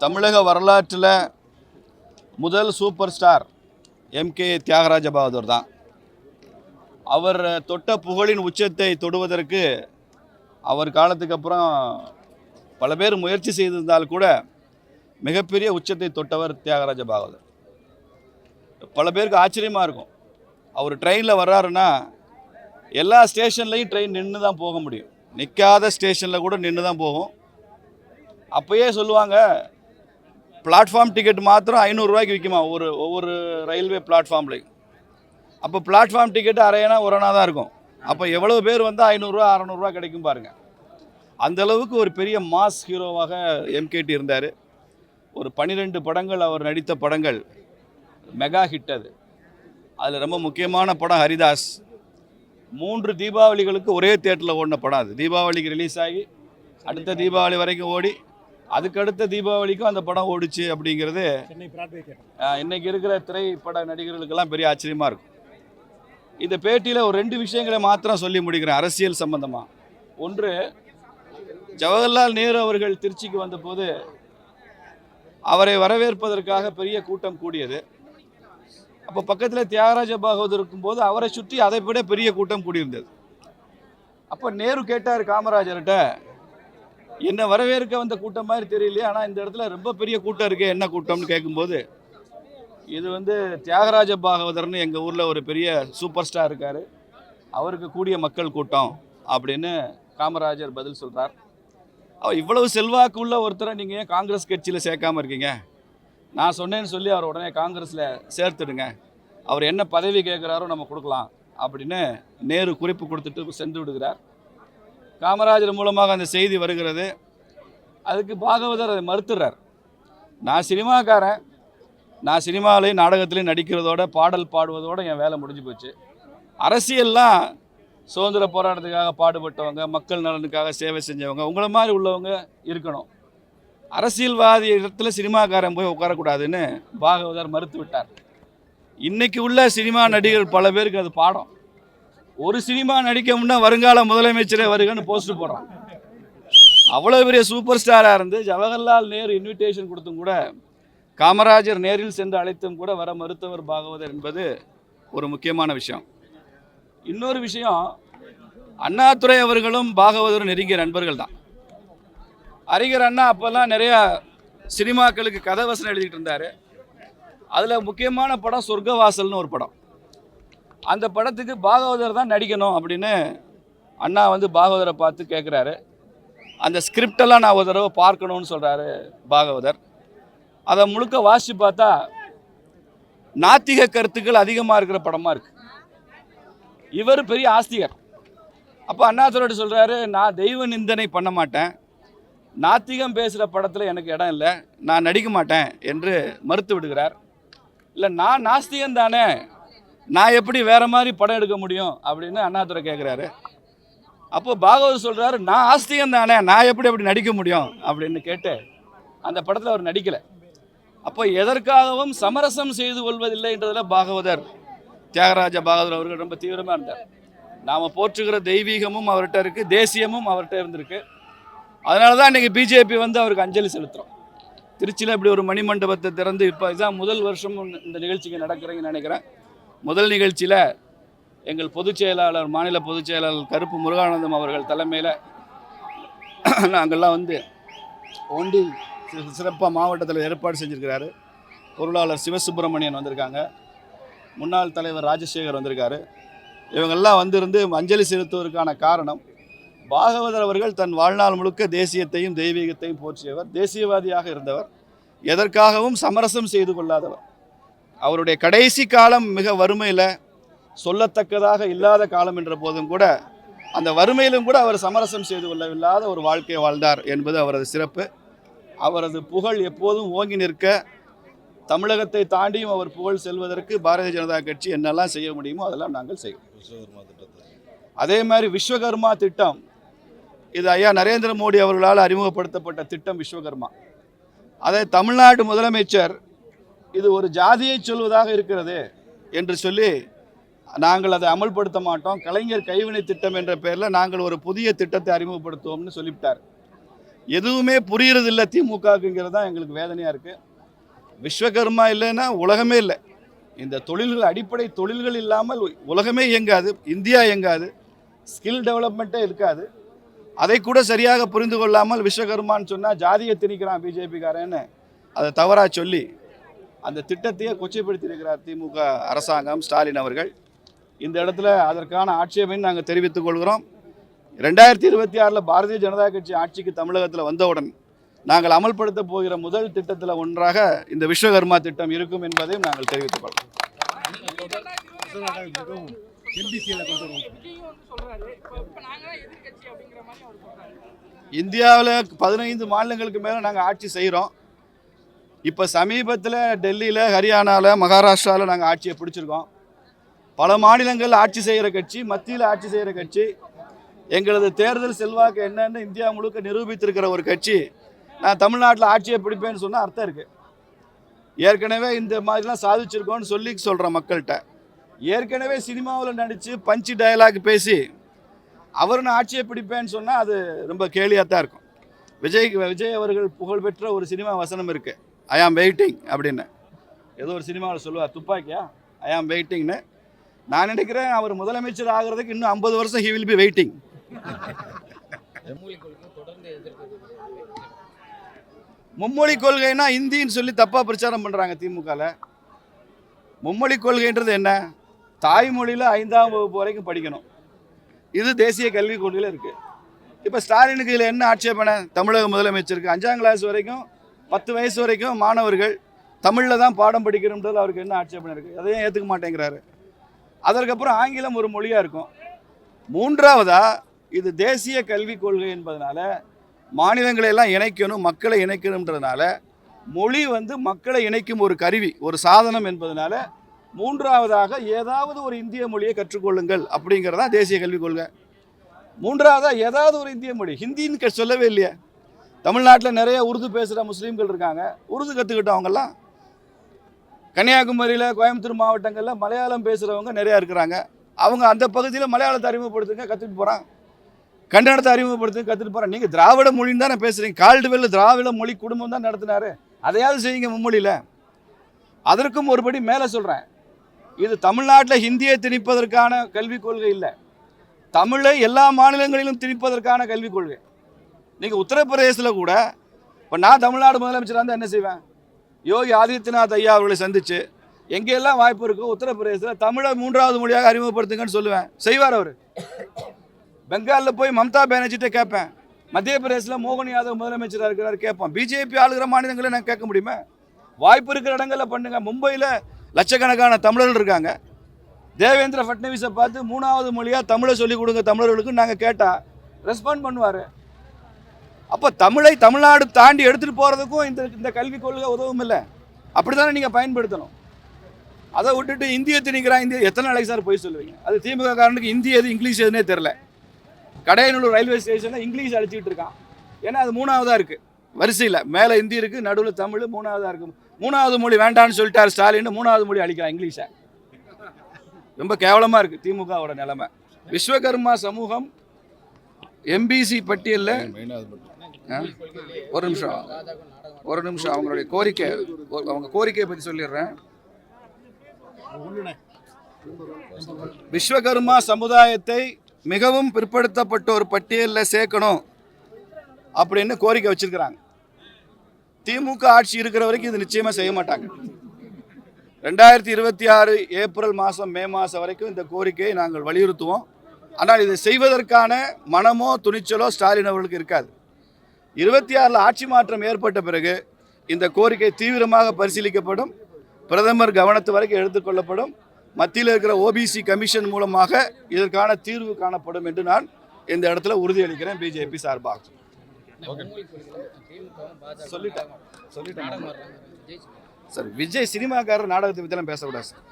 தமிழக வரலாற்றில் முதல் super star MK Thyagaraja Bahadur தான். அவர் தொட்ட புகழின் உச்சத்தை தொடுவதற்கு அவர் காலத்துக்கு அப்புறம் பல பேர் முயற்சி செய்திருந்தால் கூட மிகப்பெரிய உச்சத்தை தொட்டவர் தியாகராஜ பாகவதர் பல பேருக்கு ஆச்சரியமாக இருக்கும். அவர் ட்ரெயினில் வர்றாருன்னா எல்லா ஸ்டேஷன்லேயும் ட்ரெயின் நின்று தான் போக முடியும். நிற்காத ஸ்டேஷனில் கூட நின்று தான் போகும். அப்போயே சொல்லுவாங்க பிளாட்ஃபார்ம் டிக்கெட் மாத்திரம் ஐநூறுரூவாய்க்கு விற்குமா ஒவ்வொரு ஒவ்வொரு ரயில்வே பிளாட்ஃபார்ம்லையும் அப்போ பிளாட்ஃபார்ம் டிக்கெட் அரையனா ஒரணா தான் இருக்கும். அப்போ எவ்வளோ பேர் வந்து ஐநூறுரூவா அறநூறுவா கிடைக்கும் பாருங்கள் அந்த அளவுக்கு ஒரு பெரிய மாஸ் ஹீரோவாக எம்கேடி இருந்தார். ஒரு பன்னிரெண்டு படங்கள் அவர் நடித்த படங்கள் மெகா ஹிட் அது. அதில் ரொம்ப முக்கியமான படம் ஹரிதாஸ். மூன்று தீபாவளிகளுக்கு ஒரே தேட்டரில் ஓடின படம் அது. தீபாவளிக்கு ரிலீஸ் ஆகி அடுத்த தீபாவளி வரைக்கும் ஓடி அதுக்கடுத்த தீபாவளிக்கும் அந்த படம் ஓடிச்சு அப்படிங்கிறது இன்னைக்கு இருக்கிற திரைப்பட நடிகர்களுக்கெல்லாம் பெரிய ஆச்சரியமாக இருக்கும். இந்த பேட்டியில் ஒரு ரெண்டு விஷயங்களை மாத்திரம் சொல்லி முடிக்கிறேன் அரசியல் சம்பந்தமாக ஒன்று ஜவஹர்லால் நேரு அவர்கள் திருச்சிக்கு வந்தபோது அவரை வரவேற்பதற்காக பெரிய கூட்டம் கூடியது. அப்போ பக்கத்தில் தியாகராஜ பாகவதர் இருக்கும்போது அவரை சுற்றி அதை விட பெரிய கூட்டம் கூடியிருந்தது. அப்போ நேரு கேட்டார் காமராஜர்கிட்ட என்ன வரவேற்க வந்த கூட்டம் மாதிரி தெரியலையே ஆனால் இந்த இடத்துல ரொம்ப பெரிய கூட்டம் இருக்குது என்ன கூட்டம்னு கேட்கும்போது இது வந்து தியாகராஜ பாகவதர்னு எங்கள் ஊரில் ஒரு பெரிய சூப்பர் ஸ்டார் இருக்கார். அவருக்கு கூடிய மக்கள் கூட்டம் அப்படின்னு காமராஜர் பதில் சொல்கிறார் அவர் இவ்வளவு செல்வாக்கு உள்ள ஒருத்தரை நீங்கள் ஏன் காங்கிரஸ் கட்சியில் சேர்க்காம இருக்கீங்க? நான் சொன்னேன்னு சொல்லி அவர் உடனே காங்கிரஸில் சேர்த்துடுங்க. அவர் என்ன பதவி கேட்குறாரோ நம்ம கொடுக்கலாம் அப்படின்னு நேரு குறிப்பு கொடுத்துட்டு சென்று விடுகிறார். காமராஜர் மூலமாக அந்த செய்தி வருகிறது. அதுக்கு பாகவதர் அதை மறுத்துறார். நான் சினிமாக்காரன். நான் சினிமாவிலையும் நாடகத்திலையும் நடிக்கிறதோட பாடல் பாடுவதோடு என் வேலை முடிஞ்சு போச்சு. அரசியல்லாம் சுதந்திர போராட்டத்துக்காக பாடுபட்டவங்க மக்கள் நலனுக்காக சேவை செஞ்சவங்க உங்களை மாதிரி உள்ளவங்க இருக்கணும். அரசியல்வாதி இடத்துல சினிமாக்காரன் போய் உட்காரக்கூடாதுன்னு பாகவதர் மறுத்து விட்டார் இன்றைக்கி உள்ள சினிமா நடிகர் பல பேருக்கு அது பாடம். ஒரு சினிமா நடிக்க முன்னா வருங்கால முதலமைச்சரே வருகன்னு போஸ்ட் போடுறான். அவ்வளோ பெரிய சூப்பர் ஸ்டாராக இருந்து ஜவஹர்லால் நேரு இன்விடேஷன் கொடுத்தும் கூட காமராஜர் நேரில் சென்று அழைத்தும் கூட வர மருத்துவர் பாகவதர் என்பது ஒரு முக்கியமான விஷயம். இன்னொரு விஷயம் அண்ணாதுரை அவர்களும் பாகவதரும் நெருங்கிய நண்பர்கள் தான். அறிஞர் அண்ணா அப்போல்லாம் நிறையா சினிமாக்களுக்கு கதை வசனம் எழுதிட்டு இருந்தார். அதில் முக்கியமான படம் சொர்க்கவாசல்னு ஒரு படம். அந்த படத்துக்கு பாகவதர் தான் நடிக்கணும் அப்படின்னு அண்ணா வந்து பாகவதரை பார்த்து கேட்குறாரு அந்த ஸ்கிரிப்டெல்லாம் நான் ஒரு தடவை பார்க்கணும்னு சொல்கிறாரு பாகவதர். அதை முழுக்க வாசித்து பார்த்தா நாத்திக கருத்துக்கள் அதிகமாக இருக்கிற படமாக இருக்குது இவர் பெரிய ஆஸ்திகர். அப்போ அண்ணாதுரை சொல்கிறாரு நான் தெய்வ நிந்தனை பண்ண மாட்டேன். நாத்திகம் பேசுகிற படத்தில் எனக்கு இடம் இல்லை. நான் நடிக்க மாட்டேன் என்று மறுத்து விடுகிறார். இல்லை நான் நாஸ்திகம் தானே. நான் எப்படி வேற மாதிரி படம் எடுக்க முடியும் அப்படின்னு அண்ணாதுரை கேட்குறாரு அப்போ பாகவத் சொல்கிறாரு நான் ஆஸ்திகம் தானே நான் எப்படி அப்படி நடிக்க முடியும்? அப்படின்னு கேட்டு அந்த படத்தில் அவர் நடிக்கலை. அப்போ எதற்காகவும் சமரசம் செய்து கொள்வதில்லைன்றதில் பாகவதர் தியாகராஜ பாகவதர் அவர்கள் ரொம்ப தீவிரமாக இருந்தார். நாம் போற்றுகிற தெய்வீகமும் அவர்கிட்ட இருக்குது தேசியமும் அவர்கிட்ட இருந்திருக்கு. அதனால தான் இன்றைக்கி பிஜேபி வந்து அவருக்கு அஞ்சலி செலுத்துகிறோம் திருச்சியில் இப்படி ஒரு மணிமண்டபத்தை திறந்து இப்போ இதுதான் முதல் வருஷம் இந்த நிகழ்ச்சிக்கு நடக்கிறீங்கன்னு நினைக்கிறேன். முதல் நிகழ்ச்சியில் எங்கள் பொதுச் செயலாளர் மாநில பொதுச் செயலாளர் கருப்பு முருகானந்தம் அவர்கள் தலைமையில் நாங்கள்லாம் வந்து ஒண்டி சிறப்பாக மாவட்டத்தில் ஏற்பாடு செஞ்சுருக்கிறாரு. பொருளாளர் சிவசுப்பிரமணியன் வந்திருக்காங்க. முன்னாள் தலைவர் ராஜசேகர் வந்திருக்காரு. இவங்கெல்லாம் வந்திருந்து அஞ்சலி செலுத்துவதற்கான காரணம் பாகவதர் அவர்கள் தன் வாழ்நாள் முழுக்க தேசியத்தையும் தெய்வீகத்தையும் போற்றியவர் தேசியவாதியாக இருந்தவர் எதற்காகவும் சமரசம் செய்து கொள்ளாதவர். அவருடைய கடைசி காலம் மிக வறுமையில் சொல்லத்தக்கதாக இல்லாத காலம் என்ற போதும் கூட அந்த வறுமையிலும் கூட அவர் சமரசம் செய்து கொள்ளவில்லாத ஒரு வாழ்க்கையை வாழ்ந்தார் என்பது அவரது சிறப்பு. அவரது புகழ் எப்போதும் ஓங்கி நிற்க தமிழகத்தை தாண்டியும் அவர் புகழ் செல்வதற்கு பாரதிய ஜனதா கட்சி என்னெல்லாம் செய்ய முடியுமோ அதெல்லாம் நாங்கள் செய்வோம். அதே மாதிரி விஸ்வகர்மா திட்டம் இது ஐயா நரேந்திர மோடி அவர்களால் அறிமுகப்படுத்தப்பட்ட திட்டம் விஸ்வகர்மா. அதை தமிழ்நாடு முதலமைச்சர் இது ஒரு ஜாதியை சொல்வதாக இருக்கிறது என்று சொல்லி நாங்கள் அதை அமல்படுத்த மாட்டோம். கலைஞர் கைவினை திட்டம் என்ற பெயரில் நாங்கள் ஒரு புதிய திட்டத்தை அறிமுகப்படுத்துவோம்னு சொல்லிவிட்டார். எதுவுமே புரியறதில்ல திமுகவுக்குங்கிறது தான் எங்களுக்கு வேதனையாக இருக்குது விஸ்வகர்மா இல்லைன்னா உலகமே இல்லை. இந்த தொழில்கள் அடிப்படை தொழில்கள் இல்லாமல் உலகமே இயங்காது இந்தியா இயங்காது ஸ்கில் டெவலப்மெண்ட்டே இருக்காது. அதை கூட சரியாக புரிந்து கொள்ளாமல் விஸ்வகர்மான்னு சொன்னால் ஜாதியை திணிக்கிறான் பிஜேபிக்காரன்னு அதை தவறாக சொல்லி அந்த திட்டத்தையே கொச்சைப்படுத்தியிருக்கிறார் திமுக அரசாங்கம் ஸ்டாலின் அவர்கள். இந்த இடத்துல அதற்கான ஆட்சேபை நாங்கள் தெரிவித்துக் கொள்கிறோம். ரெண்டாயிரத்தி இருபத்தி ஆறில் பாரதிய ஜனதா கட்சி ஆட்சிக்கு தமிழகத்தில் வந்தவுடன் நாங்கள் அமல்படுத்த போகிற முதல் திட்டத்தில் ஒன்றாக இந்த விஸ்வகர்மா திட்டம் இருக்கும் என்பதையும் நாங்கள் தெரிவித்துக் கொள்கிறோம். இந்தியாவில் பதினைந்து மாநிலங்களுக்கு மேலே நாங்கள் ஆட்சி செய்கிறோம் இப்போ சமீபத்தில் டெல்லியில் ஹரியானாவில் மகாராஷ்டிராவில் நாங்கள் ஆட்சியை பிடிச்சிருக்கோம். பல மாநிலங்கள் ஆட்சி செய்கிற கட்சி மத்தியில் ஆட்சி செய்கிற கட்சி எங்களது தேர்தல் செல்வாக்கு என்னன்னு இந்தியா முழுக்க நிரூபித்திருக்கிற ஒரு கட்சி. நான் தமிழ்நாட்டில் ஆட்சியை பிடிப்பேன்னு சொன்னால் அர்த்தம் இருக்குது ஏற்கனவே இந்த மாதிரிலாம் சாதிச்சிருக்கோன்னு சொல்லி சொல்கிறேன் மக்கள்கிட்ட. ஏற்கனவே சினிமாவில் நடித்து பஞ்சு டயலாக் பேசி அவர் நான் ஆட்சியை பிடிப்பேன்னு சொன்னால் அது ரொம்ப கேலியாக தான் இருக்கும். விஜய் விஜய் அவர்கள் புகழ்பெற்ற ஒரு சினிமா வசனம் இருக்குது ஐ ஆம் வெயிட்டிங் அப்படின்னு. ஏதோ ஒரு சினிமாவில் சொல்லுவார் துப்பாக்கியா? ஐ ஆம் வெயிட்டிங்னு நான் நினைக்கிறேன் அவர் முதலமைச்சர் ஆகிறதுக்கு இன்னும் ஐம்பது வருஷம் ஹி வில் பி வெயிட்டிங் மும்மொழி கொள்கைனா இந்தின்னு சொல்லி தப்பாக பிரச்சாரம் பண்ணுறாங்க திமுகவில் மும்மொழி கொள்கைன்றது என்ன? தாய்மொழியில் ஐந்தாம் வகுப்பு வரைக்கும் படிக்கணும். இது தேசிய கல்விக் கொள்கையில் இருக்குது இப்போ ஸ்டாலினுக்கு இதில் என்ன ஆட்சேபனை? தமிழக முதலமைச்சருக்கு அஞ்சாம் கிளாஸ் வரைக்கும் பத்து வயசு வரைக்கும் மாணவர்கள் தமிழில் தான் பாடம் படிக்கிறோம்ன்றது அவருக்கு என்ன ஆட்சேபனை இருக்குது அதையும் ஏற்றுக்க மாட்டேங்கிறாரு. அதற்கப்புறம் ஆங்கிலம் ஒரு மொழியாக இருக்கும். மூன்றாவதாக இது தேசிய கல்விக் கொள்கை என்பதனால மாநிலங்களை எல்லாம் இணைக்கணும் மக்களை இணைக்கணுன்றதுனால மொழி வந்து மக்களை இணைக்கும் ஒரு கருவி ஒரு சாதனம் என்பதனால மூன்றாவதாக ஏதாவது ஒரு இந்திய மொழியை கற்றுக்கொள்ளுங்கள் அப்படிங்கிறதா தேசிய கல்விக் கொள்கை. மூன்றாவதாக ஏதாவது ஒரு இந்திய மொழி ஹிந்தின்னு க- சொல்லவே இல்லையே. தமிழ்நாட்டில் நிறைய உருது பேசுகிற முஸ்லீம்கள் இருக்காங்க. உருது கற்றுக்கிட்டோம் அவங்கெல்லாம் கன்னியாகுமரியில் கோயம்புத்தூர் மாவட்டங்களில் மலையாளம் பேசுகிறவங்க நிறையா இருக்கிறாங்க. அவங்க அந்த பகுதியில் மலையாளத்தை அறிமுகப்படுத்துங்க கற்றுட்டு போகிறான் கன்னடத்தை அறிமுகப்படுத்துங்க கற்றுட்டு போகிறான் நீங்கள் திராவிட மொழின்னு தானே பேசுகிறீங்க கால்டுவெல் திராவிட மொழி குடும்பம் தான் நடத்தினார். அதையாவது செய்யுங்க மும்மொழியில். அதற்கும் ஒருபடி மேலே சொல்கிறேன் இது தமிழ்நாட்டில் ஹிந்தியை திணிப்பதற்கான கல்விக் கொள்கை இல்லை. தமிழை எல்லா மாநிலங்களிலும் திணிப்பதற்கான கல்விக் கொள்கை. நீங்கள் உத்தரப்பிரதேசத்தில் கூட இப்போ நான் தமிழ்நாடு முதலமைச்சராக இருந்தால் என்ன செய்வேன்? யோகி ஆதித்யநாத் ஐயா அவர்களை சந்தித்து எங்கெல்லாம் வாய்ப்பு இருக்கோ உத்தரப்பிரதேசத்தில் தமிழை மூன்றாவது மொழியாக அறிமுகப்படுத்துங்கன்னு சொல்லுவேன். செய்வார் அவர். பெங்காலில் போய் மம்தா பானர்ஜிட்ட கேட்பேன். மத்திய பிரதேசில் மோகன் யாதவ் முதலமைச்சராக இருக்கிறார் கேட்போம். பிஜேபி ஆளுகிற மாநிலங்களை நான் கேட்க முடியுமா? வாய்ப்பு இருக்கிற இடங்களில் பண்ணுங்கள் மும்பையில் லட்சக்கணக்கான தமிழர்கள் இருக்காங்க. தேவேந்திர ஃபட்னவிஸை பார்த்து மூணாவது மொழியாக தமிழை சொல்லிக் கொடுங்க தமிழர்களுக்கு நாங்கள் கேட்டால் ரெஸ்பாண்ட் பண்ணுவார். அப்போ தமிழை தமிழ்நாடு தாண்டி எடுத்துகிட்டு போகிறதுக்கும் இந்த இந்த கல்விக் கொள்கை உதவும் இல்லை. அப்படி தானே நீங்கள் பயன்படுத்தணும். அதை விட்டுட்டு இந்திய திணிக்கிறான் இந்திய எத்தனை நாளைக்கு சார் போய் சொல்லுவீங்க? அது திமுக காரனுக்கு இந்தி எது இங்கிலீஷ் எதுனே தெரில கடையனூர் ரயில்வே ஸ்டேஷனில் இங்கிலீஷ் அடிச்சுக்கிட்டு இருக்கான். ஏன்னா அது மூணாவதாக இருக்குது வரிசையில். மேலே ஹிந்தி இருக்குது நடுவில் தமிழ் மூணாவதாக இருக்குது மூணாவது மொழி வேண்டான்னு சொல்லிட்டார் ஸ்டாலின் மூணாவது மொழி அழிக்கிறான் இங்கிலீஷை. ரொம்ப கேவலமாக இருக்குது திமுகவோட நிலைமை. விஸ்வகர்மா சமூகம் எம்பிசி பட்டியலில்? ஒரு நிமிஷம். ஒரு நிமிஷம். அவங்களுடைய கோரிக்கை அவங்க கோரிக்கையை பற்றி சொல்லிடுறேன். விஸ்வகர்மா சமுதாயத்தை மிகவும் பிற்படுத்தப்பட்ட ஒரு பட்டியலில் சேர்க்கணும் அப்படின்னு கோரிக்கை வச்சிருக்கிறாங்க. திமுக ஆட்சி இருக்கிற வரைக்கும் இது நிச்சயமா செய்ய மாட்டாங்க. ரெண்டாயிரத்தி இருபத்தி ஆறு ஏப்ரல் மாதம் மே மாதம் வரைக்கும் இந்த கோரிக்கையை நாங்கள் வலியுறுத்துவோம். ஆனால் இதை செய்வதற்கான மனமோ துணிச்சலோ ஸ்டாலின் அவர்களுக்கு இருக்காது. இருபத்தி ஆறில் ஆட்சி மாற்றம் ஏற்பட்ட பிறகு இந்த கோரிக்கை தீவிரமாக பரிசீலிக்கப்படும். பிரதமர் கவனத்து வரைக்கும் எடுத்துக்கொள்ளப்படும் மத்தியில் இருக்கிற ஓபிசி கமிஷன் மூலமாக இதற்கான தீர்வு காணப்படும் என்று நான் இந்த இடத்துல உறுதியளிக்கிறேன் பிஜேபி சார்பாக. சொல்லிட்டேன். சொல்லிட்டேன். சார் விஜய் சினிமாக்காரர் நாடகத்தை பற்றிலாம் பேசக்கூடாது சார்.